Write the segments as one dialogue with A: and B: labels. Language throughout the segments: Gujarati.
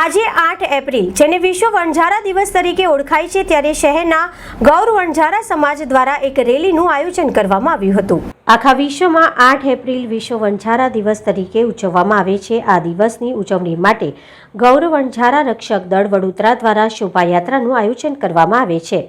A: આજે આઠ એપ્રિલ, જેને વિશ્વ વણઝારા દિવસ તરીકે ઓળખાય છે, ત્યારે શહેરના ગૌર વણઝારા સમાજ દ્વારા એક રેલીનું આયોજન કરવામાં આવ્યું હતું. આખા વિશ્વમાં આઠ એપ્રિલ વિશ્વ વણઝારા દિવસ તરીકે ઉજવવામાં આવે છે. આ દિવસની ઉજવણી માટે ગૌર વણઝારા રક્ષક દળ વડોદરા દ્વારા શોભાયાત્રાનું આયોજન કરવામાં આવે છે.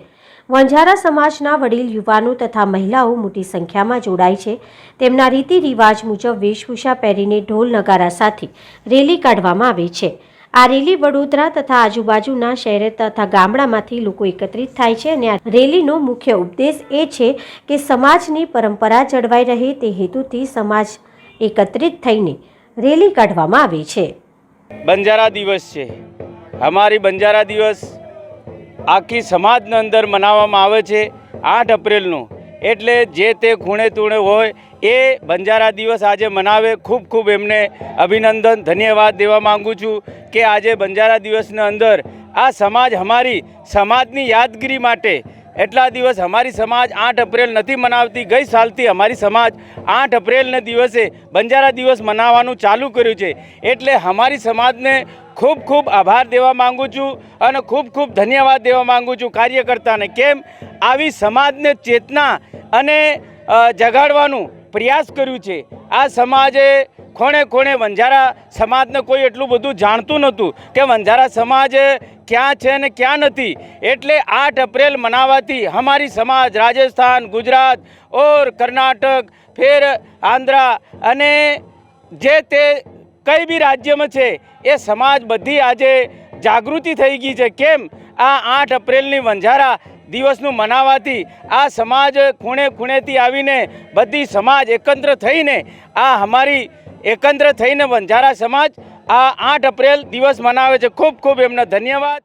A: વંજારા સમાજના વડીલ, યુવાનો તથા મહિલાઓ મોટી સંખ્યામાં જોડાય છે. તેમના રીતિ રિવાજ મુજબ વેશભૂષા પહેરીને ઢોલ નગારા સાથે રેલી કાઢવામાં આવે છે. આ રેલી વડોદરા તથા આજુબાજુના શહેર તથા ગામડામાંથી લોકો એકત્રિત થાય છે અને આ રેલીનો મુખ્ય ઉપદેશ એ છે કે સમાજની પરંપરા જળવાઈ રહે તે હેતુથી સમાજ એકત્રિત થઈને રેલી કાઢવામાં આવે છે.
B: બંજારા દિવસ છે. અમારી બંજારા દિવસ આખી સમાજના અંદર મનાવવામાં આવે છે. આઠ એપ્રિલનું એટલે જે તે ખૂણે તૂણે હોય એ બંજારા દિવસ આજે મનાવે. ખૂબ ખૂબ એમને અભિનંદન, ધન્યવાદ દેવા માગું છું કે આજે બંજારા દિવસના અંદર આ સમાજ અમારી સમાજની યાદગીરી માટે એટલા દિવસ અમારી સમાજ આઠ એપ્રિલ નથી મનાવતી, ગઈ સાલથી અમારી સમાજ આઠ એપ્રિલને દિવસે બંજારા દિવસ મનાવવાનું ચાલુ કર્યું છે. એટલે અમારી સમાજને ખૂબ ખૂબ આભાર દેવા માંગુ છું અને ખૂબ ખૂબ ધન્યવાદ દેવા માંગુ છું કાર્યકર્તાને. કેમ? આવી સમાજને ચેતના અને જગાડવાનું પ્રયાસ કર્યું છે. આ સમાજે ખૂણે ખૂણે વંજારા સમાજને કોઈ એટલું બધું જાણતું નહોતું કે વંજારા સમાજ ક્યાં છે ને ક્યાં નથી. એટલે આઠ એપ્રિલ મનાવાથી અમારી સમાજ, રાજસ્થાન, ગુજરાત, ઓર કર્ણાટક, ફેર આંધ્રા અને જે તે કઈ બી રાજ્યમાં છે, એ સમાજ બધી આજે જાગૃતિ થઈ ગઈ છે. કેમ? આ આઠ એપ્રિલની વંજારા દિવસનું મનાવાથી આ સમાજ ખૂણે ખૂણેથી આવીને બધી સમાજ એકત્ર થઈને, આ અમારી એકત્ર થઈને વંઝારા સમાજ આ આઠ એપ્રિલ દિવસ મનાવે છે. ખૂબ ખૂબ એમને ધન્યવાદ.